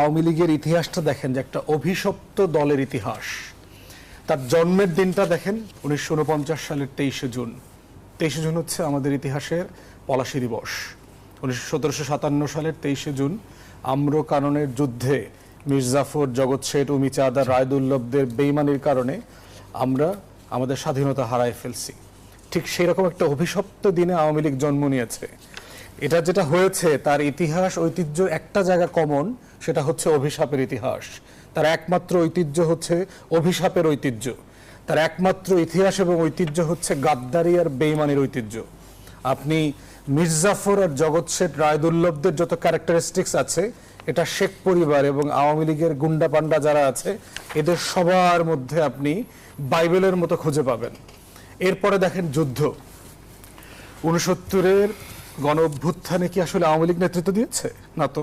আওয়ামী লীগের ইতিহাসটা দেখেন যে একটা অভিশপ্ত দলের ইতিহাস। তার জন্মের দিনটা দেখেন উনিশশো উনপঞ্চাশ সালের তেইশে জুন। তেইশে জুন হচ্ছে আমাদের ইতিহাসের পলাশী দিবস। উনিশশো সালের তেইশে জুন আম্র কাননের যুদ্ধে মির্জাফর জগৎ শেঠ উমি চাঁদা রায়দুল্লভদের বেইমানির কারণে আমরা আমাদের স্বাধীনতা হারায় ফেলছি। ঠিক সেই রকম একটা অভিশপ্ত দিনে আওয়ামী লীগ জন্ম নিয়েছে। এটা যেটা হয়েছে, তার ইতিহাস, ঐতিহ্য একটা জায়গা কমন সেটা হচ্ছে অভিশাপের ইতিহাস। তার একমাত্র ঐতিহ্য হচ্ছে অভিশাপের ঐতিহ্য। তার একমাত্র ইতিহাস এবং ঐতিহ্য হচ্ছে গাদ্দারি আর বেইমানির ঐতিহ্য। আপনি মির্জাফর আর জগৎ শেঠ রায়দুল্লভদের যত ক্যারেক্টারিস্টিক্স আছে, এটা শেখ পরিবার এবং আওয়ামী লীগের গুন্ডা পান্ডা যারা আছে, এদের সবার মধ্যে আপনি বাইবেলের মতো খুঁজে পাবেন। এরপরে দেখেন যুদ্ধ। উনসত্তরের গণ অভ্যুত্থানে কি আসলে আওয়ামী লীগ নেতৃত্ব দিয়েছে? না তো।